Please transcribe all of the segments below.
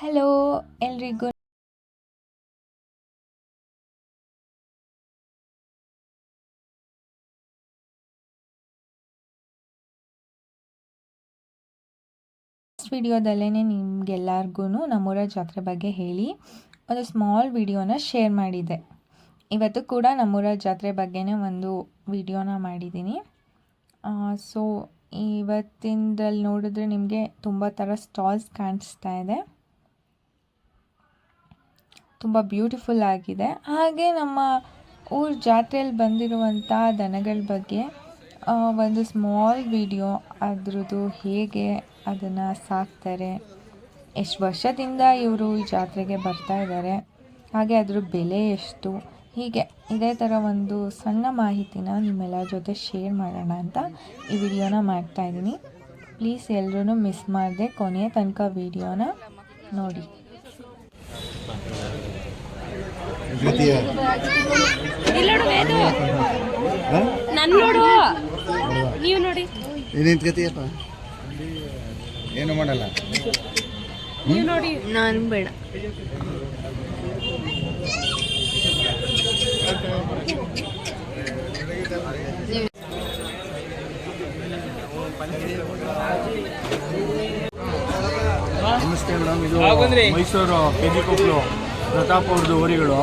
Hello ಎಲ್ರಿಗೂ ವಿಡಿಯೋದಲ್ಲೇ ನಿಮಗೆಲ್ಲರಿಗೂ ನಮ್ಮೂರ ಜಾತ್ರೆ ಬಗ್ಗೆ ಹೇಳಿ ಒಂದು ಸ್ಮಾಲ್ ವಿಡಿಯೋನ ಶೇರ್ ಮಾಡಿದೆ. ಇವತ್ತು ಕೂಡ ನಮ್ಮೂರ ಜಾತ್ರೆ ಬಗ್ಗೆನೇ ಒಂದು ವಿಡಿಯೋನ ಮಾಡಿದ್ದೀನಿ. ಸೊ ಇವತ್ತಿನದ್ರಲ್ಲಿ ನೋಡಿದ್ರೆ ನಿಮಗೆ ತುಂಬ ಥರ ಸ್ಟಾಲ್ಸ್ ಕಾಣಿಸ್ತಾ ಇದೆ. ತುಂಬ ಬ್ಯೂಟಿಫುಲ್ ಆಗಿದೆ. ಹಾಗೆ ನಮ್ಮ ಊರ ಜಾತ್ರೆಯಲ್ಲಿ ಬಂದಿರುವಂಥ ದನಗಳ ಬಗ್ಗೆ ಒಂದು ಸ್ಮಾಲ್ ವಿಡಿಯೋ ಅದ್ರದ್ದು ಹೇಗೆ ಅದನ್ನು ಸಾಕ್ತಾರೆ, ಎಷ್ಟು ವರ್ಷದಿಂದ ಇವರು ಈ ಜಾತ್ರೆಗೆ ಬರ್ತಾ ಇದ್ದಾರೆ ಹಾಗೆ ಅದ್ರ ಬೆಲೆ ಎಷ್ಟು, ಹೀಗೆ ಇದೇ ಥರ ಒಂದು ಸಣ್ಣ ಮಾಹಿತಿನ ನಿಮ್ಮೆಲ್ಲರ ಜೊತೆ ಶೇರ್ ಮಾಡೋಣ ಅಂತ ಈ ವಿಡಿಯೋನ ಮಾಡ್ತಾ ಇದ್ದೀನಿ. ಪ್ಲೀಸ್ ಎಲ್ಲರೂ ಮಿಸ್ ಮಾಡದೆ ಕೊನೆಯ ತನಕ ವಿಡಿಯೋನ ನೋಡಿ. ದ್ವಿತೀಯ ನನ್ ನೋಡು. ನೀವು ಏನು ಮಾಡಲ್ಲ? ನೀವು ನೋಡಿ. ನಾನು ಬೇಡ. ನಮಸ್ತೆ ಮೇಡಮ್ ಇದು ಮೈಸೂರು ಕೆ ಜಿ ಕೊಪ್ಪಲು ಪ್ರತಾಪ್ ಅವ್ರದ್ದು ಊರಿಗಳು.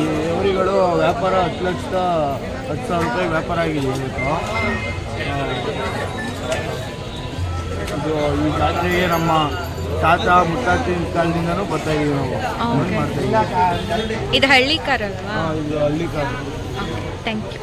ಈ ಊರಿಗಳು ವ್ಯಾಪಾರ ಹತ್ತು ಲಕ್ಷದ ಹತ್ತು ಸಾವಿರ ರೂಪಾಯಿ ವ್ಯಾಪಾರ ಆಗಿದೆ ಇವತ್ತು. ಇದು ಈ ಜಾತ್ರೆಗೆ ನಮ್ಮ ತಾತ ಮುತ್ತಾತಿನ ಕಾಲದಿಂದನೂ ಬರ್ತಾ ಇದೀವಿ ನಾವು. ಮಾಡ್ತಾ ಇದೀವಿ ಇದು ಹಳ್ಳಿ ಕಾರ್ ಅಲ್ವಾ? ಇದು ಹಳ್ಳಿ ಕಾರ್. ಥ್ಯಾಂಕ್ ಯು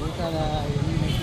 ಜಾತ್ರೆಯಲ್ಲಿ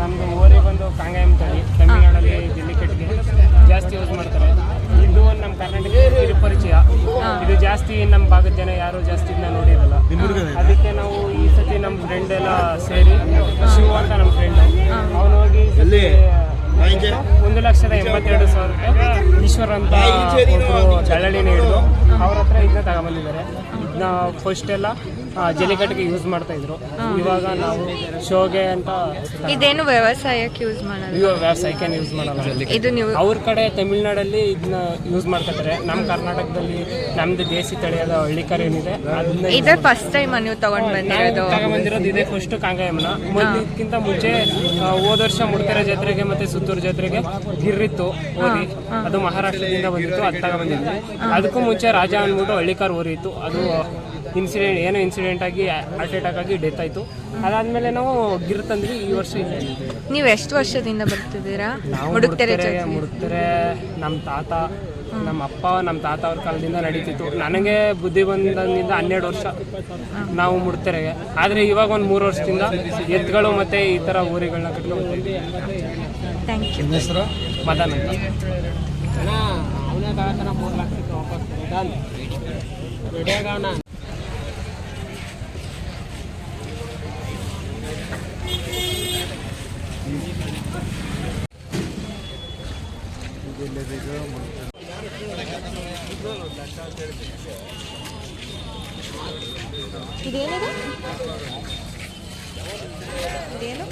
ನಮ್ಮದು ಊರಿಗೆ ಬಂದು ಕಾಂಗಾಯಂ ತಳಿ ತಮಿಳ್ನಾಡಲ್ಲಿ ಜಿಲ್ಲಿಕೆಟ್ಗೆ ಜಾಸ್ತಿ ಯೂಸ್ ಮಾಡ್ತಾರೆ. ಇದು ಒಂದು ನಮ್ಮ ಕರ್ನಾಟಕದ ಇದು ಪರಿಚಯ ಇದು ಜಾಸ್ತಿ ನಮ್ಮ ಭಾಗದ ಜನ ಯಾರು ಜಾಸ್ತಿ ಇದನ್ನ ನೋಡಿರಲ್ಲ. ಅದಕ್ಕೆ ನಾವು ಈ ಸತಿ ನಮ್ಮ ಫ್ರೆಂಡ್ ಎಲ್ಲ ಸೇರಿ ಶಿವ ಅಂತ ನಮ್ಮ ಫ್ರೆಂಡ್ ಅವನು ಹೋಗಿ ಒಂದು ಲಕ್ಷದ ಎಂಬತ್ತೆರಡು ಸಾವಿರ ರೂಪಾಯಿ ಈಶ್ವರ್ ಅಂತ ದಳ್ಳಾಳಿನ ಹಿಡಿದು ಅವ್ರ ಹತ್ರ ಇದನ್ನ ತಗೊಂಬಂದಿದ್ದಾರೆ. ಇದನ್ನ ಫಸ್ಟ್ ಎಲ್ಲ ಜಲ್ಲಿಕಟ್ಟಿಗೆ ಯೂಸ್ ಮಾಡ್ತಾ ಇದ್ರು. ಇವಾಗ ನಾವು ಶೋಗೆ ಅಂತ ಇದೇನು ವ್ಯವಸಾಯಕ್ಕೆ ಯೂಸ್ ಮಾಡಲ್ಲ? ಇವಾಗ ವ್ಯವಸಾಯಕ್ಕೆ ಯೂಸ್ ಮಾಡಲ್ಲ. ಇದು ನೀವು ಅವ್ರ ಕಡೆ ತಮಿಳ್ನಾಡಲ್ಲಿ ಇದನ್ನ ಯೂಸ್ ಮಾಡ್ಕೊತಾರೆ. ನಮ್ಮ ಕರ್ನಾಟಕದಲ್ಲಿ ನಮ್ದು ದೇಸಿ ತಳಿಯಾದ ಹಳ್ಳಿಕರ್ ಏನಿದೆ ಅದನ್ನ ಇದೇ ಫಸ್ಟ್ ಟೈಮ್ ನೀವು ತಗೊಂಡ್ ಬಂದಿರೋದು. ತಗೊಂಡ್ಬಂದಿರೋದು ಇದೇ ಫಸ್ಟ್ ಕಾಂಗಾಯಮನ ಮೊದಲಿಕ್ಕಿಂತ ಮುಂಚೆ ಹೋದ ವರ್ಷ ಮುಡ್ತೆರೆ ಜಾತ್ರೆಗೆ ಮತ್ತೆ ಸುತ್ತೂರು ಜಾತ್ರೆಗೆ ಗಿರ್ರಿತ್ತು ಓದಿ ಅದು ಮಹಾರಾಷ್ಟ್ರದಿಂದ ಬಂದಿತ್ತು ಅದು ತಗೊಂಡ್ಬಂದಿದ್ವಿ ಅದಕ್ಕೂ ಮುಂಚೆ ರಾಜ ಅಂದ್ಬಿಟ್ಟು ಹಳ್ಳಿಕಾರ್ ಓರಿತ್ತು ಅದು ಇನ್ಸಿಡೆಂಟ್ ಏನೋ ಇನ್ಸಿಡೆಂಟ್ ಆಗಿ ಹಾರ್ಟ್ ಅಟ್ಯಾಕ್ ಆಗಿ ಡೆತ್ ಆಯಿತು. ಅದಾದ್ಮೇಲೆ ನಾವು ಗಿರ್ ತಂದ್ವಿ ಈ ವರ್ಷ ನೀವು ಎಷ್ಟು ವರ್ಷದಿಂದ ಬರ್ತಿದ್ದೀರಾ? ನಾವು ಮುಡುಕ್ತೆರೆ ನಮ್ಮ ತಾತ ನಮ್ಮ ಅಪ್ಪ ನಮ್ಮ ತಾತ ಅವ್ರ ಕಾಲದಿಂದ ನಡೀತಿತ್ತು. ನನಗೆ ಬುದ್ಧಿ ಬಂದಿಂದ ಹನ್ನೆರಡು ವರ್ಷ ನಾವು ಮುಡ್ತೆರೆಗೆ ಆದರೆ ಇವಾಗ ಒಂದು ಮೂರು ವರ್ಷದಿಂದ ಎತ್ತುಗಳು ಮತ್ತು ಈ ಥರ ಊರಿಗಳನ್ನ ಕಟ್ಕೊಂಡು ಥ್ಯಾಂಕ್ ಯು ನಿಮ್ಮ ಹೆಸರು? ಮದನ್ ಅಂತ. ಇದೇನಿದೆ? ಇದೇನು?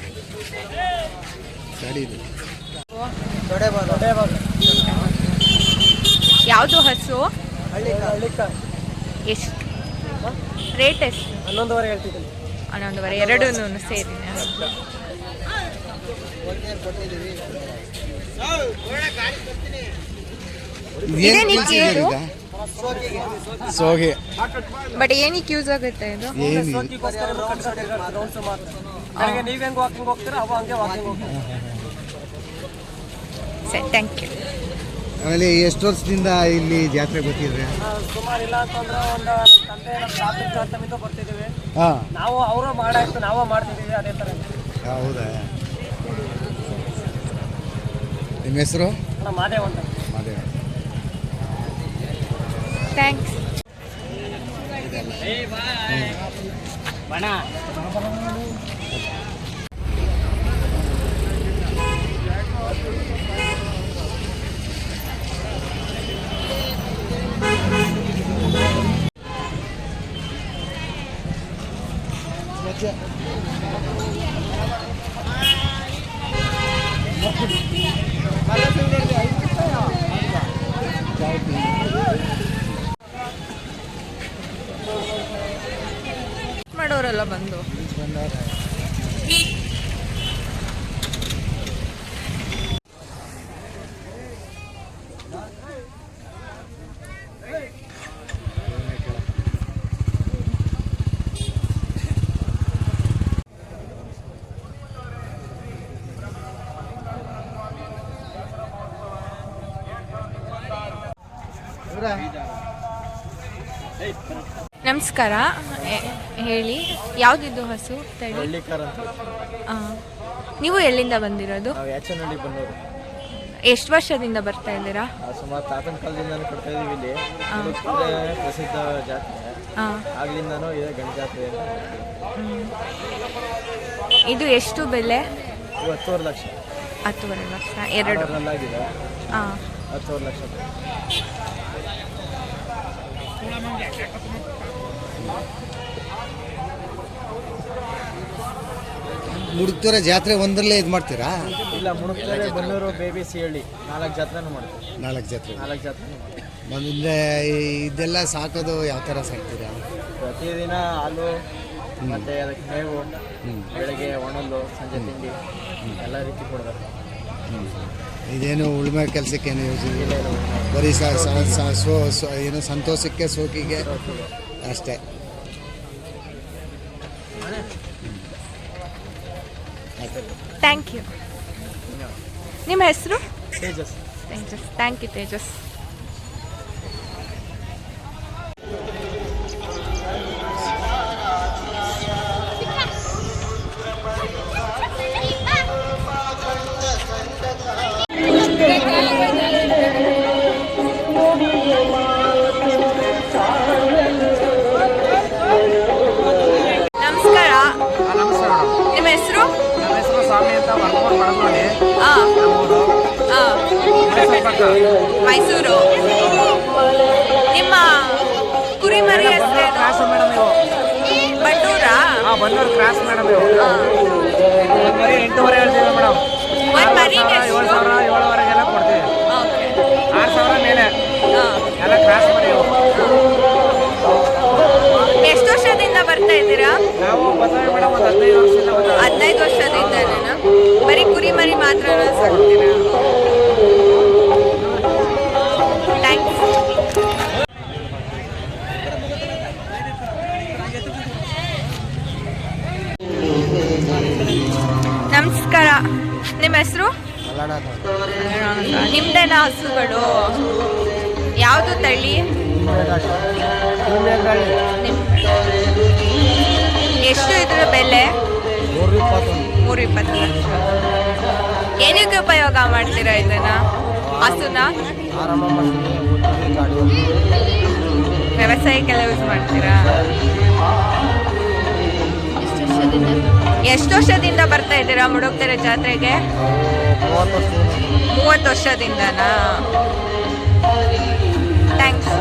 ಯಾವುದು ಹಸು? ಎಷ್ಟು ರೇಟ್ ಎಷ್ಟು? ಹನ್ನೊಂದುವರೆ ಹೇಳ್ತಿದ್ದೀನಿ. ಹನ್ನೊಂದುವರೆ ಎರಡೂ ಸೇರಿ ಏನು ಇದೇನಿಕ್ಕೆ ಕಳ್ಸಿದ್ದೀರಿ ಈಗ ಸೋಗೆ. ಬಟ್ ಏನಕ್ಕೆ ಯೂಸ್ ಆಗುತ್ತೆ ಇದು? ನೀವು ಹೆಂಗೆ ವಾಕಿಂಗ್ ಹೋಗ್ತೀರಾ ಅವ ಹಂಗೆ ವಾಕಿಂಗ್ ಹೋಗ್ತಾರೆ ಸರಿ ಥ್ಯಾಂಕ್ ಯು ಆಮೇಲೆ ಎಷ್ಟು ವರ್ಷದಿಂದ ಇಲ್ಲಿ ಜಾತ್ರೆ ಗೊತ್ತಿದ್ರೆ ಸುಮಾರು ಇಲ್ಲ ಅಂತಂದ್ರೆ ಒಂದು ತಂದೆ ನಮ್ಮ ತಾತನ ಕಾಲದಿಂದ ಬರ್ತಿದ್ದೀವಿ. ಹಾಂ. ನಾವು ಅವರು ಮಾಡಾಯ್ತು ನಾವು ಮಾಡ್ತಿದ್ದೀವಿ ಅದೇ ಥರ. ಹೌದಾ? ನಿಮ್ಮ ಹೆಸರು? ನಮ್ಮ ಮಾದೇವ್ ಅಂತ. ಅದೇ ಥ್ಯಾಂಕ್ಸ್ ಬಣ ಮಾಡೋರೆಲ್ಲ ಬಂದು. ನಮಸ್ಕಾರ. ಎ- ಹೇಳಿ ಯಾವ್ದಿದ್ದು ಹಸು? ತಳಿ ಹಳ್ಳಿಕಾರ ಅಂತ. ಆ, ನೀವು ಎಲ್ಲಿಂದ ಬಂದಿರೋದು? ನಾವು ಯಾಚನಹಳ್ಳಿ ಬಂದವರು. ಎಷ್ಟು ವರ್ಷದಿಂದ ಬರ್ತಾ ಇದ್ದೀರಾ? ಸುಮಾರು ತಾತನ ಕಾಲದಿಂದನೂ ಕೊಡ್ತಾ ಇದೀವಿ ಇಲ್ಲಿ. ಮುಡುಕ್ತುರೆ ಪ್ರಸಿದ್ಧ ಜಾತ್ರೆ. ಹಾಂ ಆಗ್ಲಿಂದನೂ ಇದೆ ಗಣ ಜಾತ್ರೆ ಅಂತ. ಇದು ಎಷ್ಟು ಬೆಲೆ? ಇವು ಹತ್ತುವರೆ ಲಕ್ಷ. ಹತ್ತುವರೆ ಲಕ್ಷ ಎರಡು. ಆಗಿದೆ ಹಾಂ ಹತ್ತುವರೆ ಲಕ್ಷ. ಮುಡುಕ್ತೋರ ಜಾತ್ರೆ ಒಂದರಲ್ಲೇ ಇದು ಮಾಡ್ತೀರಾ? ಇಲ್ಲ ಮುಡುಕ್ತಾರೆ ಬನ್ನೂರು ಬೇಬಿ ಸಿಹಳ್ಳಿ ನಾಲ್ಕು ಜಾತ್ರೆನೂ ಮಾಡ್ತೀವಿ. ನಾಲ್ಕು ಜಾತ್ರೆ. ನಾಲ್ಕು ಜಾತ್ರೆ ಮಾಡ್ತೀವಿ. ಬಂದ್ರೆ ಇದೆಲ್ಲ ಸಾಕೋದು ಯಾವ ಥರ ಸಾಕ್ತೀರಾ? ಪ್ರತಿದಿನ ಹಾಲು ಮತ್ತು ಅದಕ್ಕೆ ಮೇವು ಬೆಳಗ್ಗೆ ಒಣಲು ಸಂಜೆ ತಿಂಡಿ ಎಲ್ಲ ರೀತಿ ಕೊಡಬೇಕು ಇದೇನು ಉಳುಮೆ ಕೆಲಸಕ್ಕೆ ಏನು ಯೂಸ್ ಬರೀ ಸ ಸ- ಸ- ಸೋ ಸೋ- ಏನು ಸಂತೋಷಕ್ಕೆ ಸೋಕಿಗೆ? ಅಷ್ಟೇ. ಥ್ಯಾಂಕ್ ಯು ನಿಮ್ಮ ಹೆಸರು? ತೇಜಸ್. Thank you Tejas. ಹಾಂ ಕ್ರಾಸ್ ಮೇಡಮ್ ಇವು ಮರಿ ಎಂಟೂವರೆ ಹೇಳ್ತೀವಿ ಮೇಡಮ್ ಒಂದ್ ಮರಿಗೆ ಏಳು? ಸಾವಿರ ಏಳುವರೆಗೆಲ್ಲ ಕೊಡ್ತೀವಿ. ಆರು ಸಾವಿರ ಮೇಲೆ. ಎಲ್ಲ ಕ್ರಾಸ್ ಮರಿ. ಎಷ್ಟು ವರ್ಷದಿಂದ ಬರ್ತಾ ಇದ್ದೀರಾ? ನಾವು ಬರ್ತಾರೆ ಮೇಡಮ್ ಒಂದು ಹದಿನೈದು ವರ್ಷದಿಂದ ಹದಿನೈದು ವರ್ಷದಿಂದ ಬರೀ ಕುರಿ ಮರಿ ಮಾತ್ರ ಸಾಕ್ತೀರಾ ನಮಸ್ಕಾರ. ನಿಮ್ಮ ಹೆಸರು? ನಿಮ್ದೇನ ಹಸುಗಳು ಯಾವುದು ತಳಿ? ನಿಮ್ ಎಷ್ಟು ಇದ್ರ ಬೆಲೆ? ಮೂರು ಇಪ್ಪತ್ತು ಲಕ್ಷ. ಏನಕ್ಕೆ ಉಪಯೋಗ ಮಾಡ್ತೀರಾ ಇದನ್ನ? ಹಸುನ? ವ್ಯವಸಾಯಕ್ಕೆಲ್ಲ ಯೂಸ್ ಮಾಡ್ತೀರಾ? ಎಷ್ಟು ವರ್ಷದಿಂದ ಬರ್ತಾ ಇದ್ದೀರಾ ಮುಡುಕ್ತೆರೆ ಜಾತ್ರೆಗೆ? ಮೂವತ್ತು ವರ್ಷದಿಂದನಾ? ಥ್ಯಾಂಕ್ಸ್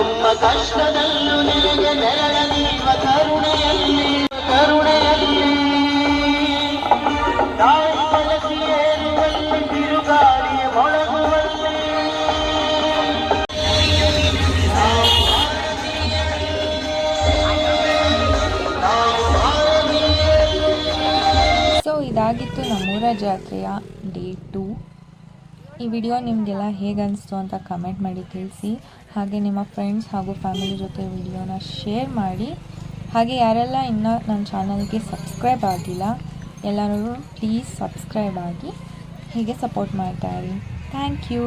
ನಮ್ಮ ಕಷ್ಟದಲ್ಲೂ ನಿನಗೆ ನೆರಳ ನೀಡುವ ಕರುಣೆಯಲ್ಲಿ ಕರುಣೆಯಲ್ಲಿ. ತಾಯಿ ಕಲಸಿ ಏರುವಲ್ಲಿ ಬಿರುಗಾಳಿಯ ಮೊಳಗುವಲ್ಲಿ. ಸೊ ಇದಾಗಿತ್ತು ನಮ್ಮೂರ ಜಾತ್ರೆಯ ಈ ವಿಡಿಯೋ ನಿಮಗೆಲ್ಲ ಹೇಗೆ ಅನಿಸ್ತು ಅಂತ ಕಮೆಂಟ್ ಮಾಡಿ ತಿಳಿಸಿ. ಹಾಗೆ ನಿಮ್ಮ ಫ್ರೆಂಡ್ಸ್ ಹಾಗೂ ಫ್ಯಾಮಿಲಿ ಜೊತೆ ವಿಡಿಯೋನ ಶೇರ್ ಮಾಡಿ. ಹಾಗೆ ಯಾರೆಲ್ಲ ಇನ್ನೂ ನನ್ನ ಚಾನಲ್ಗೆ ಸಬ್ಸ್ಕ್ರೈಬ್ ಆಗಿಲ್ಲ, ಎಲ್ಲರೂ ಪ್ಲೀಸ್ ಸಬ್ಸ್ಕ್ರೈಬ್ ಆಗಿ, ಹೀಗೆ ಸಪೋರ್ಟ್ ಮಾಡ್ತಾಯಿರಿ ಥ್ಯಾಂಕ್ ಯು